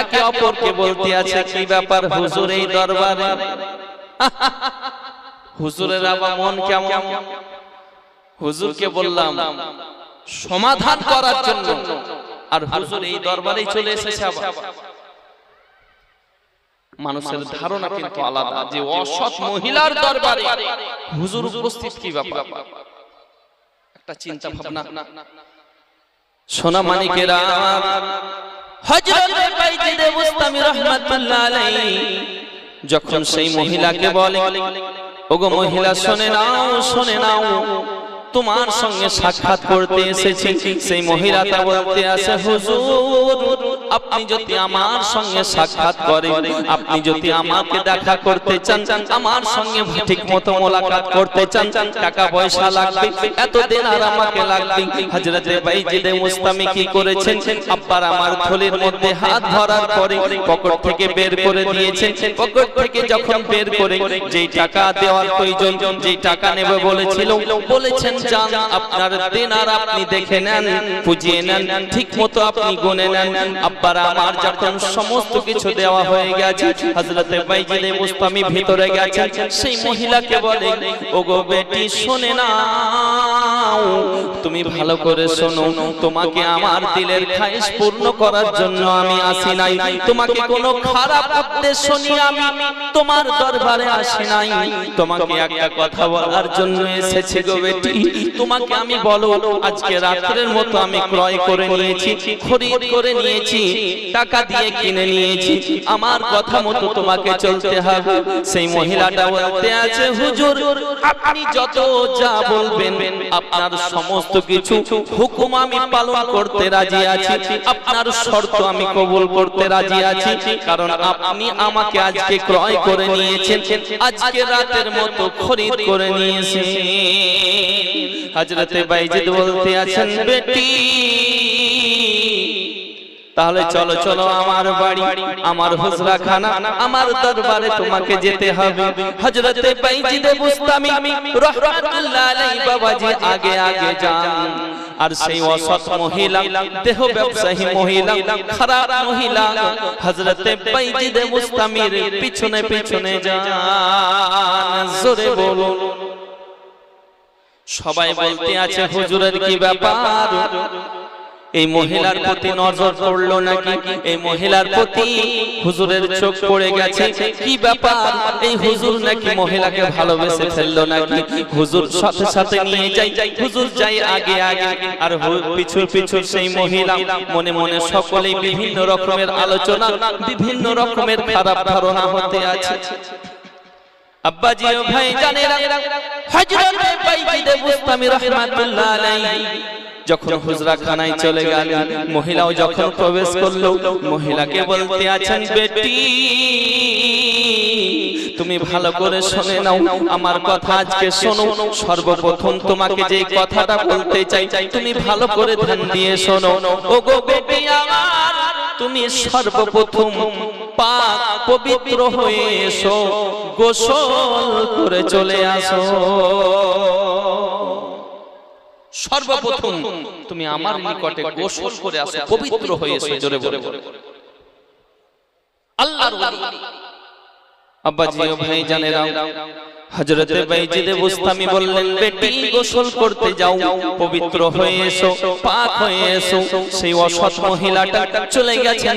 একে অপরকে বলতে আছে কি ব্যাপার হুজুর এই দরবারে? হুজুরের আবার মন কেমন? হুজুরকে বললাম সমাধান করার জন্য। আর হুজুর এই দরবারেই চলে এসেছে আবার। মানুষের ধারণা কিন্তু আলাদা যে অসৎ মহিলার দরবারে হুজুর উপস্থিত কি ব্যাপার? একটা চিন্তা ভাবনা। সোনা মানিকেরা হযরত বাইজিদ বুস্তামি রাহমাতুল্লাহ আলাইহি যখন সেই মহিলাকে বলে ওগো মহিলা শুনে নাও শুনে নাও। তোমার সঙ্গে সাক্ষাৎ করতে এসেছি। সেই মহিলাটা বলতে আছে হুজুর আপনি যদি আমার সঙ্গে সাক্ষাৎ করেন আপনি যদি আমাকে দেখা করতে চান আমার সঙ্গে ঠিক মতো মোলাকাত করতে চান টাকা পয়সা লাগবে এত দিন আর আমাকে লাগবে হযরতে বাইজিদে মুস্তামি কি করেছেন আব্বার আমার থলির মধ্যে হাত ধরার পরে পকেট থেকে বের করে দিয়েছেন পকেট থেকে যখন বের করে যেই টাকা দেওয়ার প্রয়োজন যেই টাকা নেবে বলেছিল বলেছেন যান আপনার দিনার আপনি দেখে নেন বুঝিয়ে নেন ঠিক মতো আপনি গুনে নেন। আব্বার আমার যখন সমস্ত কিছু দেওয়া হয়ে গেছে, হযরতে বাইজিদে মুস্তামি ভিতরে গেছে, সেই মহিলাকে বলে, ওগো বেটি, শুনে নাও তুমি ভালো করে শোনো, তোমাকে আমার দিলের খায়েশ পূর্ণ করার জন্য আমি আসি নাই। তোমাকে কোনো খারাপ উদ্দেশ্য নিয়ে আমি তোমার দরবারে আসি নাই। তোমাকে একটা কথা বলার জন্য এসেছি গো বেটি। তোমাকে আমি বলো, আজকে রাত্রের মতো আমি ক্রয় করে নিয়েছি, খরিদ করে নিয়েছি, টাকা দিয়ে কিনে নিয়েছি। আমার কথা মতো তোমাকে চলতে হবে। সেই মহিলাটা বলতে আছে, হুজুর, আপনি যত যা বলবেন, আপনার সমস্ত কিছু হুকুম আমি পালন করতে রাজি আছি। আপনার শর্ত আমি কবুল করতে রাজি আছি। কারণ আপনি আমাকে আজকে ক্রয় করে নিয়েছেন, আজকে রাতের মতো খরিদ করে নিয়েছেন। হজরতে বাইজিদ বলতে আছেন বেটি তাহলে চলো চলো আমার বাড়ি আমার হুজরা খানা আমার দরবারে তোমাকে যেতে হবে। হযরতে বাইজিদে বুস্তামি রাহমাতুল্লাহ আলাইহি বাবাজি আগে আগে যান। আর সেই অসৎ মহিলা দেহ ব্যবসায়ী মহিলা খারাপ মহিলা হযরতে বাইজিদে মুস্তামির পিছনে পিছনে যান। জোরে বলুন। সবাই বলতে আছে হুজুরের কি ব্যাপার? এই মহিলার প্রতি নজর পড়ল নাকি? এই মহিলার প্রতি হুজুরের চোখ পড়ে গেছে। কি ব্যাপার? এই হুজুর নাকি মহিলাকে ভালোবেসে ফেলল নাকি? হুজুর সাথে সাথে নিয়ে যাই। হুজুর যাই আগে আগে। আর পিছু পিছু সেই মহিলা। মনে মনে সকলেই বিভিন্ন রকমের আলোচনা বিভিন্ন রকমের খারাপ ধারণা হতে আছে। আব্বাজি ভাই জানেরা হযরত বাইজিদ বুস্তামি রাহমাতুল্লাহ আলাইহি। যখন হুজরা খানায় চলে গেল মহিলাও যখন প্রবেশ করল মহিলাকে বলতে আছেন বেটি তুমি ভালো করে শুনে নাও আমার কথা আজকে শোনো সর্বপ্রথম তোমাকে যে কথাটা বলতে চাই তুমি ভালো করে ধ্যান দিয়ে শোনো। ওগো বেটি আমার তুমি সর্বপ্রথম পাক পবিত্র হয়ে এসো গোসল করে চলে আসো। সর্বপ্রথম তুমি আমার নিকটে গোসল করে আসো পবিত্র হয়ে এসো জোরে বলে। আল্লাহর ওলি। আব্বাজি ও ভাই জানেরা হযরতে বাইজিদে বুস্তামি বললেন বেটি গোসল করতে যাও পবিত্র হয়ে এসো পাক হয়ে এসো সেই অসৎ মহিলাটা চলে গেছেন?